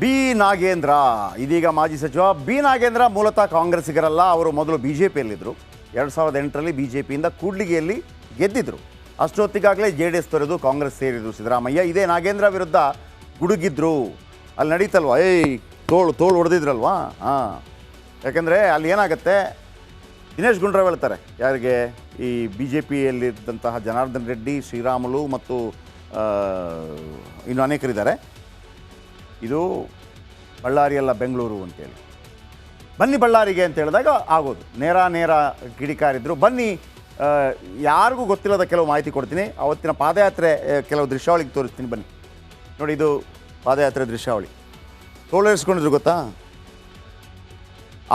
B Nagendra. ಇದೀಗ ಮಾಜಿ ಸಚಿವ ಬಿ ನಾಗೇಂದ್ರ ಮೂಲತಃ ಕಾಂಗ್ರೆಸ್ಸಿಗರಲ್ಲ, ಅವರು ಮೊದಲು ಬಿ ಜೆ ಪಿಯಲ್ಲಿದ್ದರು ಎರಡು ಸಾವಿರದ ಎಂಟರಲ್ಲಿ ಬಿ ಜೆ ಪಿಯಿಂದ ಕೂಡ್ಲಿಗೆಯಲ್ಲಿ ಗೆದ್ದಿದ್ದರು ಅಷ್ಟೊತ್ತಿಗಾಗಲೇ ಜೆ ಡಿ ಎಸ್ ತೊರೆದು ಕಾಂಗ್ರೆಸ್ ಸೇರಿದ್ರು ಸಿದ್ದರಾಮಯ್ಯ. ಇದೇ ನಾಗೇಂದ್ರ ವಿರುದ್ಧ ಗುಡುಗಿದ್ರು. ಅಲ್ಲಿ ನಡೀತಲ್ವ? ಏಯ್, ತೋಳು ತೋಳು ಹೊಡೆದಿದ್ರಲ್ವಾ? ಹಾಂ. ಯಾಕೆಂದರೆ ಅಲ್ಲಿ ಏನಾಗುತ್ತೆ? ದಿನೇಶ್ ಗುಂಡ್ರಾವ್ ಹೇಳ್ತಾರೆ, ಯಾರಿಗೆ? ಈ ಬಿ ಜೆ ಪಿಯಲ್ಲಿದ್ದಂತಹ ಜನಾರ್ದನ್ ರೆಡ್ಡಿ, ಶ್ರೀರಾಮುಲು ಮತ್ತು ಇನ್ನು ಅನೇಕರಿದ್ದಾರೆ. ಇದು ಬಳ್ಳಾರಿಯಲ್ಲ ಬೆಂಗಳೂರು ಅಂತೇಳಿ. ಬನ್ನಿ ಬಳ್ಳಾರಿಗೆ ಅಂತ ಹೇಳಿದಾಗ ಆಗೋದು. ನೇರ ನೇರ ಕಿಡಿಕಾರಿದ್ರು. ಬನ್ನಿ ಯಾರಿಗೂ ಗೊತ್ತಿಲ್ಲದ ಕೆಲವು ಮಾಹಿತಿ ಕೊಡ್ತೀನಿ. ಅವತ್ತಿನ ಪಾದಯಾತ್ರೆ ಕೆಲವು ದೃಶ್ಯಾವಳಿಗೆ ತೋರಿಸ್ತೀನಿ. ಬನ್ನಿ. ನೋಡಿ, ಇದು ಪಾದಯಾತ್ರೆ ದೃಶ್ಯಾವಳಿ. ತೋಳೇರಿಸ್ಕೊಂಡಿದ್ರು ಗೊತ್ತಾ?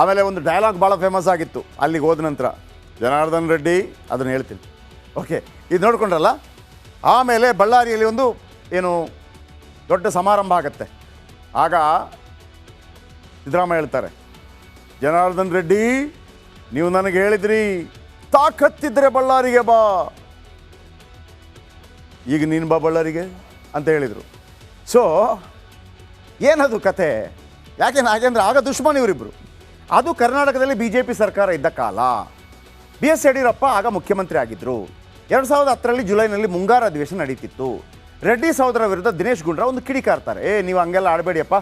ಆಮೇಲೆ ಒಂದು ಡೈಲಾಗ್ ಭಾಳ ಫೇಮಸ್ ಆಗಿತ್ತು. ಅಲ್ಲಿಗೆ ಹೋದ ನಂತರ. ಜನಾರ್ದನ್ ರೆಡ್ಡಿ ಅದನ್ನು ಹೇಳ್ತೀನಿ. ಓಕೆ, ಇದು ನೋಡ್ಕೊಂಡ್ರಲ್ಲ? ಆಮೇಲೆ ಬಳ್ಳಾರಿಯಲ್ಲಿ ಒಂದು ಏನು ದೊಡ್ಡ ಸಮಾರಂಭ ಆಗತ್ತೆ. ಆಗ ಸಿದ್ದರಾಮಯ್ಯ ಹೇಳ್ತಾರೆ, ಜನಾರ್ದನ್ ರೆಡ್ಡಿ, ನೀವು ನನಗೆ ಹೇಳಿದ್ರಿ, ತಾಕತ್ತಿದ್ರೆ ಬಳ್ಳಾರಿಗೆ ಬಾ. ಈಗ ನೀನು ಬಾ ಬಳ್ಳಾರಿಗೆ, ಅಂತ ಹೇಳಿದರು. ಸೊ ಏನದು ಕತೆ? ಯಾಕೆ ನಾಗೇಂದ್ರ ಆಗ ದುಶ್ಮನ್ ಇವರಿಬ್ಬರು ಅದು ಕರ್ನಾಟಕದಲ್ಲಿ ಬಿ ಜೆ ಪಿ ಸರ್ಕಾರ ಇದ್ದ ಕಾಲ. ಬಿ ಎಸ್ ಯಡಿಯೂರಪ್ಪ ಆಗ ಮುಖ್ಯಮಂತ್ರಿ ಆಗಿದ್ದರು ಎರಡು ಸಾವಿರದ ಹತ್ತರಲ್ಲಿ ಜುಲೈನಲ್ಲಿ ಮುಂಗಾರು ಅಧಿವೇಶನ ನಡೀತಿತ್ತು. ರೆಡ್ಡಿ ಸಹೋದರ ವಿರುದ್ಧ ದಿನೇಶ್ ಗುಂಡ್ರಾ ಒಂದು ಕಿಡಿಕಾರ್ತಾರೆ ಏ ನೀವು ಹಂಗೆಲ್ಲ ಆಡಬೇಡಿಯಪ್ಪ.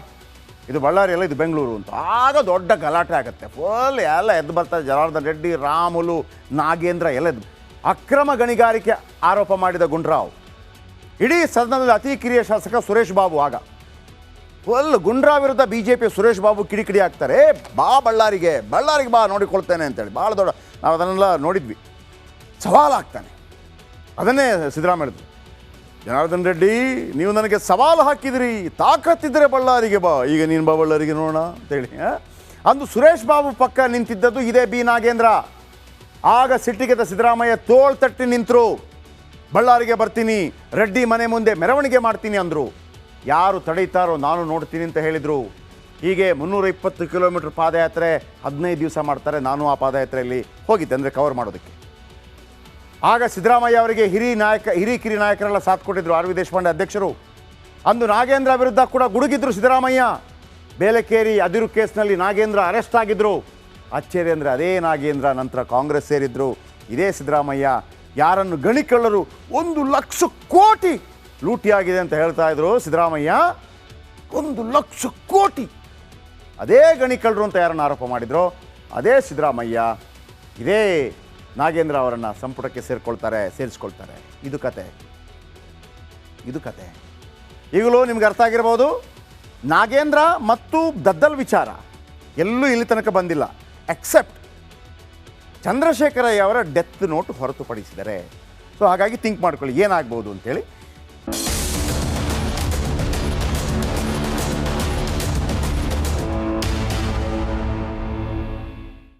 ಇದು ಬಳ್ಳಾರಿ ಅಲ್ಲ ಇದು ಬೆಂಗಳೂರು ಅಂತ. ಆಗ ದೊಡ್ಡ ಗಲಾಟೆ ಆಗುತ್ತೆ. ಫುಲ್ ಎಲ್ಲ ಎದ್ದು ಬರ್ತಾರೆ ಜನಾರ್ದನ್ ರೆಡ್ಡಿ ರಾಮುಲು ನಾಗೇಂದ್ರ ಎಲ್ಲ ಎದ್ದು. ಅಕ್ರಮ ಗಣಿಗಾರಿಕೆ ಆರೋಪ ಮಾಡಿದ ಗುಂಡ್ರಾವ್. ಇಡೀ ಸದನದಲ್ಲಿ ಅತಿ ಕಿರಿಯ ಶಾಸಕ ಸುರೇಶ್ ಬಾಬು ಆಗ. ಫುಲ್ ಗುಂಡ್ರಾ ವಿರುದ್ಧ B J P Suresh Babu ಕಿಡಿಕಿಡಿ ಆಗ್ತಾರೆ. "ಏ, ಬಾ ಬಳ್ಳಾರಿಗೆ ಬಳ್ಳಾರಿಗೆ ಬಾ ನೋಡಿಕೊಳ್ತೇನೆ ಅಂತೇಳಿ. ಭಾಳ ದೊಡ್ಡ ನಾವು ಅದನ್ನೆಲ್ಲ ನೋಡಿದ್ವಿ. ಸವಾಲಾಗ್ತಾನೆ. ಅದನ್ನೇ ಸಿದ್ದರಾಮಯ್ಯ ಜನಾರ್ದನ್ ರೆಡ್ಡಿ, ನೀವು ನನಗೆ ಸವಾಲು ಹಾಕಿದ್ರಿ ತಾಕತ್ತಿದ್ರೆ ಬಳ್ಳಾರಿಗೆ ಬಾ. ಈಗ ನೀನು ಬಾ ಬಳ್ಳಾರಿಗೆ ನೋಡೋಣ ಅಂತೇಳಿ ಅಂದು ಸುರೇಶ್ ಬಾಬು ಪಕ್ಕ ನಿಂತಿದ್ದದ್ದು ಇದೇ ಬಿ ನಾಗೇಂದ್ರ. ಆಗ ಸಿಟ್ಟಿಗೆದ ಸಿದ್ದರಾಮಯ್ಯ ತೋಳ್ ತಟ್ಟಿ ನಿಂತರು. ಬಳ್ಳಾರಿಗೆ ಬರ್ತೀನಿ, ರೆಡ್ಡಿ ಮನೆ ಮುಂದೆ ಮೆರವಣಿಗೆ ಮಾಡ್ತೀನಿ ಅಂದರು. ಯಾರು ತಡೀತಾರೋ ನಾನು ನೋಡ್ತೀನಿ ಅಂತ ಹೇಳಿದರು. ಹೀಗೆ ಮುನ್ನೂರ ಇಪ್ಪತ್ತು ಕಿಲೋಮೀಟ್ರ್ ಪಾದಯಾತ್ರೆ ಹದಿನೈದು ದಿವಸ ಮಾಡ್ತಾರೆ, ನಾನು ಆ ಪಾದಯಾತ್ರೆಯಲ್ಲಿ ಹೋಗಿದ್ದೆ, ಅಂದರೆ ಕವರ್ ಮಾಡೋದಕ್ಕೆ. ಆಗ ಸಿದ್ದರಾಮಯ್ಯ ಅವರಿಗೆ ಹಿರಿ ನಾಯಕ, ಹಿರಿ ಕಿರಿ ನಾಯಕರೆಲ್ಲ ಸಾಥ್ ಕೊಟ್ಟಿದ್ರು. ಆರ್ ವಿ ದೇಶಪಾಂಡೆ ಅಧ್ಯಕ್ಷರು. ಅಂದು ನಾಗೇಂದ್ರ ವಿರುದ್ಧ ಕೂಡ ಗುಡುಗಿದ್ರು ಸಿದ್ದರಾಮಯ್ಯ. ಬೇಲೆಕೇರಿ ಅದಿರು ಕೇಸ್ನಲ್ಲಿ ನಾಗೇಂದ್ರ ಅರೆಸ್ಟ್ ಆಗಿದ್ರು. ಅಚ್ಚೇರಿ ಅಂದರೆ ಅದೇ ನಾಗೇಂದ್ರ, ನಂತರ ಕಾಂಗ್ರೆಸ್ ಸೇರಿದ್ರು. ಇದೇ ಸಿದ್ದರಾಮಯ್ಯ. ಯಾರನ್ನು ಗಣಿಕಳ್ಳರು? ಒಂದು ಲಕ್ಷ ಕೋಟಿ ಲೂಟಿಯಾಗಿದೆ ಅಂತ ಹೇಳ್ತಾ ಇದ್ರು ಸಿದ್ದರಾಮಯ್ಯ. ಒಂದು ಲಕ್ಷ ಕೋಟಿ. ಅದೇ ಗಣಿಕಳ್ಳರು ಅಂತ ಯಾರನ್ನು ಆರೋಪ ಮಾಡಿದ್ರು? ಅದೇ ಸಿದ್ದರಾಮಯ್ಯ. ಇದೇ ನಾಗೇಂದ್ರ ಅವರನ್ನು ಸಂಪುಟಕ್ಕೆ ಸೇರ್ಕೊಳ್ತಾರೆ, ಸೇರಿಸ್ಕೊಳ್ತಾರೆ. ಇದು ಕತೆ. ಇದು ಕತೆ. ಈಗಲೂ ನಿಮ್ಗೆ ಅರ್ಥ ಆಗಿರ್ಬೋದು? ನಾಗೇಂದ್ರ ಮತ್ತು ದದ್ದಲ್ ವಿಚಾರ ಎಲ್ಲೂ ಇಲ್ಲಿ ತನಕ ಬಂದಿಲ್ಲ ಎಕ್ಸೆಪ್ಟ್ ಚಂದ್ರಶೇಖರಯ್ಯ ಅವರ ಡೆತ್ ನೋಟ್ ಹೊರತುಪಡಿಸಿದರೆ. ಸೊ ಹಾಗಾಗಿ ಥಿಂಕ್ ಮಾಡ್ಕೊಳ್ಳಿ, ಏನಾಗ್ಬೋದು ಅಂತೇಳಿ